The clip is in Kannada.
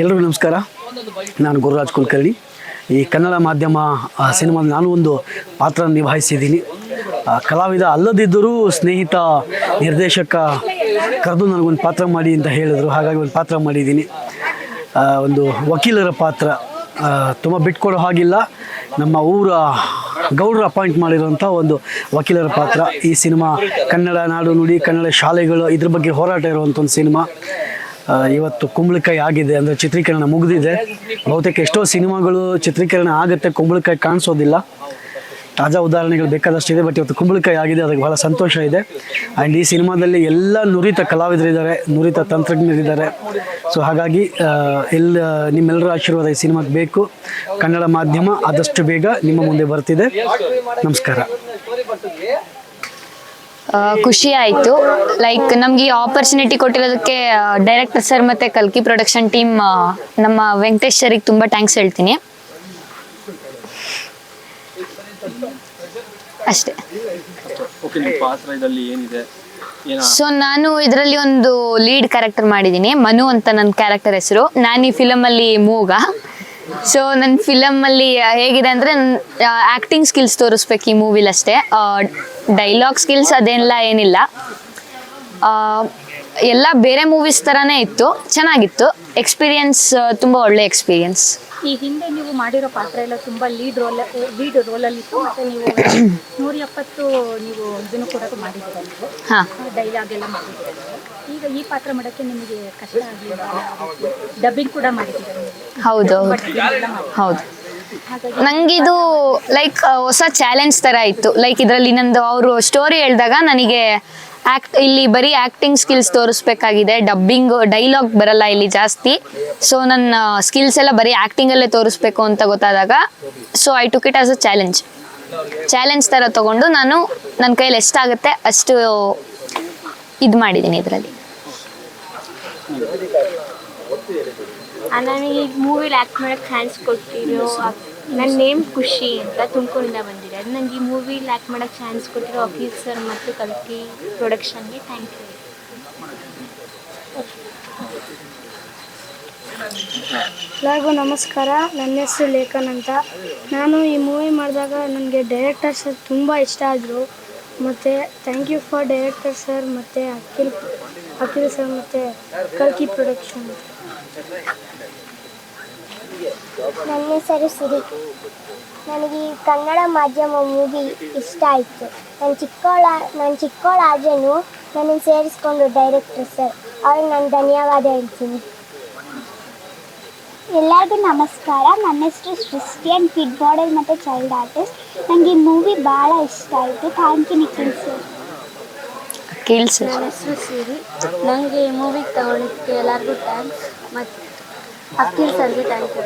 ಎಲ್ರಿಗೂ ನಮಸ್ಕಾರ. ನಾನು ಗುರುರಾಜ್ ಕುಲಕರ್ಣಿ. ಈ ಕನ್ನಡ ಮಾಧ್ಯಮ ಸಿನಿಮಾದ ನಾನು ಒಂದು ಪಾತ್ರ ನಿಭಾಯಿಸಿದ್ದೀನಿ. ಕಲಾವಿದ ಅಲ್ಲದಿದ್ದರೂ ಸ್ನೇಹಿತ, ನಿರ್ದೇಶಕ ಕರೆದು ನನಗೊಂದು ಪಾತ್ರ ಮಾಡಿ ಅಂತ ಹೇಳಿದರು. ಹಾಗಾಗಿ ಒಂದು ಪಾತ್ರ ಮಾಡಿದ್ದೀನಿ. ಒಂದು ವಕೀಲರ ಪಾತ್ರ. ತುಂಬ ಬಿಟ್ಕೊಡೋ ಹಾಗಿಲ್ಲ. ನಮ್ಮ ಊರ ಗೌಡ್ರು ಅಪಾಯಿಂಟ್ ಮಾಡಿರುವಂಥ ಒಂದು ವಕೀಲರ ಪಾತ್ರ. ಈ ಸಿನಿಮಾ ಕನ್ನಡ ನಾಡು ನುಡಿ, ಕನ್ನಡ ಶಾಲೆಗಳು ಇದ್ರ ಬಗ್ಗೆ ಹೋರಾಟ ಇರುವಂಥ ಒಂದು ಸಿನಿಮಾ. ಇವತ್ತು ಕುಂಬಳಕಾಯಿ ಆಗಿದೆ ಅಂದರೆ ಚಿತ್ರೀಕರಣ ಮುಗಿದಿದೆ. ಬಹುತೇಕ ಎಷ್ಟೋ ಸಿನಿಮಾಗಳು ಚಿತ್ರೀಕರಣ ಆಗುತ್ತೆ, ಕುಂಬಳಕಾಯಿ ಕಾಣಿಸೋದಿಲ್ಲ. ತಾಜಾ ಉದಾಹರಣೆಗಳು ಬೇಕಾದಷ್ಟು ಇದೆ ಬಟ್ ಇವತ್ತು ಕುಂಬಳಕಾಯಿ ಆಗಿದೆ, ಅದಕ್ಕೆ ಬಹಳ ಸಂತೋಷ ಇದೆ. ಆ್ಯಂಡ್ ಈ ಸಿನಿಮಾದಲ್ಲಿ ಎಲ್ಲ ನುರಿತ ಕಲಾವಿದರಿದ್ದಾರೆ, ನುರಿತ ತಂತ್ರಜ್ಞರಿದ್ದಾರೆ. ಸೊ ಹಾಗಾಗಿ ಎಲ್ಲ, ನಿಮ್ಮೆಲ್ಲರ ಆಶೀರ್ವಾದ ಈ ಸಿನಿಮಾಗೆ ಬೇಕು. ಕನ್ನಡ ಮಾಧ್ಯಮ ಆದಷ್ಟು ಬೇಗ ನಿಮ್ಮ ಮುಂದೆ ಬರ್ತಿದೆ. ನಮಸ್ಕಾರ. ಖುಷಿ ಆಯಿತು. ಲೈಕ್ ನಮಗೆ ಈ ಆಪರ್ಚುನಿಟಿ ಕೊಟ್ಟಿರೋದಕ್ಕೆ ಡೈರೆಕ್ಟರ್ ಸರ್ ಮತ್ತೆ ಕಲ್ಕಿ ಪ್ರೊಡಕ್ಷನ್ ಟೀಮ್ ನಮ್ಮ ವೆಂಕಟೇಶ್ ಸರಿಗೆ ತುಂಬ ಥ್ಯಾಂಕ್ಸ್ ಹೇಳ್ತೀನಿ. ಅಷ್ಟೇ. ಸೊ ನಾನು ಇದರಲ್ಲಿ ಒಂದು ಲೀಡ್ ಕ್ಯಾರೆಕ್ಟರ್ ಮಾಡಿದ್ದೀನಿ. ಮನು ಅಂತ ನನ್ನ ಕ್ಯಾರೆಕ್ಟರ್ ಹೆಸರು. ನಾನು ಈ ಫಿಲಮಲ್ಲಿ ಮೂಗ. ಸೊ ನನ್ನ ಫಿಲಮಲ್ಲಿ ಹೇಗಿದೆ ಅಂದರೆ ಆ್ಯಕ್ಟಿಂಗ್ ಸ್ಕಿಲ್ಸ್ ತೋರಿಸ್ಬೇಕು ಈ ಮೂವಿಲಿ ಅಷ್ಟೇ. ಡೈಲಾಗ್ ಸ್ಕಿಲ್ಸ್ ಅದೆಲ್ಲ ಏನಿಲ್ಲ. ಎಲ್ಲ ಬೇರೆ ಮೂವೀಸ್ ಥರನೇ ಇತ್ತು. ಚೆನ್ನಾಗಿತ್ತು. ಎಕ್ಸ್ಪೀರಿಯನ್ಸ್ ತುಂಬ ಒಳ್ಳೆ ಎಕ್ಸ್ಪೀರಿಯನ್ಸ್ ಈ ಹಿಂದೆ ನೀವು ಮಾಡಿರೋ ಪಾತ್ರ ಎಲ್ಲ ತುಂಬಾ ಲೀಡ್ ರೋಲ್ ಲೀಡ್ ರೋಲಲ್ಲಿ ಇತ್ತು. ಮತ್ತೆ ನೀವು ನೂರ ಎಪ್ಪತ್ತು ನೀವು ಇದನ್ನು ಕೂಡ ಮಾಡಿದ್ದೀರ ನೀವು? ಹಾಂ. ಡೈಲಾಗ್ ಎಲ್ಲ ಮಾಡಿದ್ದೀರ ಈಗ ಈ ಪಾತ್ರ ಮಾಡೋಕ್ಕೆ ನಿಮಗೆ ಕಷ್ಟ ಆಗಲಿಲ್ಲ ಡಬ್ಬಿಂಗ್ ಕೂಡ ಮಾಡಿದ್ದೀರ ಹೌದು ಹೌದು. ನಂಗಿದು ಲೈಕ್ ಹೊಸ ಚಾಲೆಂಜ್ ತರ ಇತ್ತು. ಲೈಕ್ ಇದರಲ್ಲಿ ನಂದು ಅವರು ಸ್ಟೋರಿ ಹೇಳಿದಾಗ ನನಗೆ ಆಕ್ಟ್ ಇಲ್ಲಿ ಬರೀ ಆಕ್ಟಿಂಗ್ ಸ್ಕಿಲ್ಸ್ ತೋರಿಸ್ಬೇಕಾಗಿದೆ. ಡಬ್ಬಿಂಗ್ ಡೈಲಾಗ್ ಬರಲ್ಲ ಇಲ್ಲಿ ಜಾಸ್ತಿ. ಸೊ ನನ್ನ ಸ್ಕಿಲ್ಸ್ ಎಲ್ಲ ಬರೀ ಅಲ್ಲೇ ತೋರಿಸ್ಬೇಕು ಅಂತ ಗೊತ್ತಾದಾಗ so I took it as a challenge challenge ಥರ ತಗೊಂಡು ನಾನು ನನ್ನ ಕೈಯಲ್ಲಿ ಎಷ್ಟಾಗುತ್ತೆ ಅಷ್ಟು ಇದು ಮಾಡಿದ್ದೀನಿ ಇದರಲ್ಲಿ. ನನಗೆ ಈ ಮೂವಿಲಿ ಆ್ಯಕ್ಟ್ ಮಾಡೋಕ್ಕೆ ಚಾನ್ಸ್ ಕೊಟ್ಟಿರೋ ನನ್ನ ನೇಮ್ ಖುಷಿ ಅಂತ ತುಮಕೂರಿಂದ ಬಂದಿದೆ. ಅದು ನನಗೆ ಈ ಮೂವಿಲಿ ಆ್ಯಕ್ಟ್ ಮಾಡೋಕ್ಕೆ ಚಾನ್ಸ್ ಕೊಟ್ಟಿರೋ ಅಫೀಸ್ ಸರ್ ಮತ್ತು ಕಲ್ಕಿ ಪ್ರೊಡಕ್ಷನ್ಗೆ ಥ್ಯಾಂಕ್ ಯು ಎಲ್ಲರಿಗೂ ನಮಸ್ಕಾರ. ನನ್ನ ಹೆಸರು ಲೇಖನ್ ಅಂತ. ನಾನು ಈ ಮೂವಿ ಮಾಡಿದಾಗ ನನಗೆ ಡೈರೆಕ್ಟರ್ ಸರ್ ತುಂಬ ಇಷ್ಟ ಆದರು. ಮತ್ತು thank you for director sir ಮತ್ತು ಅಖಿಲ್ ಅಖಿಲ್ ಸರ್ ಮತ್ತು ಕಲ್ಕಿ ಪ್ರೊಡಕ್ಷನ್ ನನ್ನ ಹೆಸರು ಸಿರಿ. ನನಗೆ ಕನ್ನಡ ಮಾಧ್ಯಮ ಮೂವಿ ಇಷ್ಟ ಆಯಿತು. ನಾನು ಚಿಕ್ಕವಳ ನಾನು ಚಿಕ್ಕವಳಾದ್ರೂ ನನ್ನನ್ನು ಸೇರಿಸ್ಕೊಂಡು ಡೈರೆಕ್ಟರ್ ಸರ್ ಅವ್ರಿಗೆ ನಾನು ಧನ್ಯವಾದ ಹೇಳ್ತೀನಿ. ಎಲ್ಲರಿಗೂ ನಮಸ್ಕಾರ. ನನ್ನ ಹೆಸರು ಕ್ರಿಸ್ಟಿಯನ್ ಕಿಡ್ ಮಾಡೆಲ್ ಮತ್ತು ಚೈಲ್ಡ್ ಆರ್ಟಿಸ್ಟ್ ನನಗೆ ಈ ಮೂವಿ ಭಾಳ ಇಷ್ಟ ಆಯಿತು. ಥ್ಯಾಂಕ್ ಯು ನಿಖಿಲ್ ಸರ್ ಕೇಳಿಸಿ ನನ್ನ ಹೆಸರು ಸಿರಿ. ನನಗೆ ಈ ಮೂವಿ ತಗೊಳ್ಳಿಕ್ಕೆ ಎಲ್ಲರಿಗೂ ಥ್ಯಾಂಕ್ಸ್ ಮತ್ತು ಅಖಿಲ್ ಸರ್ಗೆ ಥ್ಯಾಂಕ್ ಯು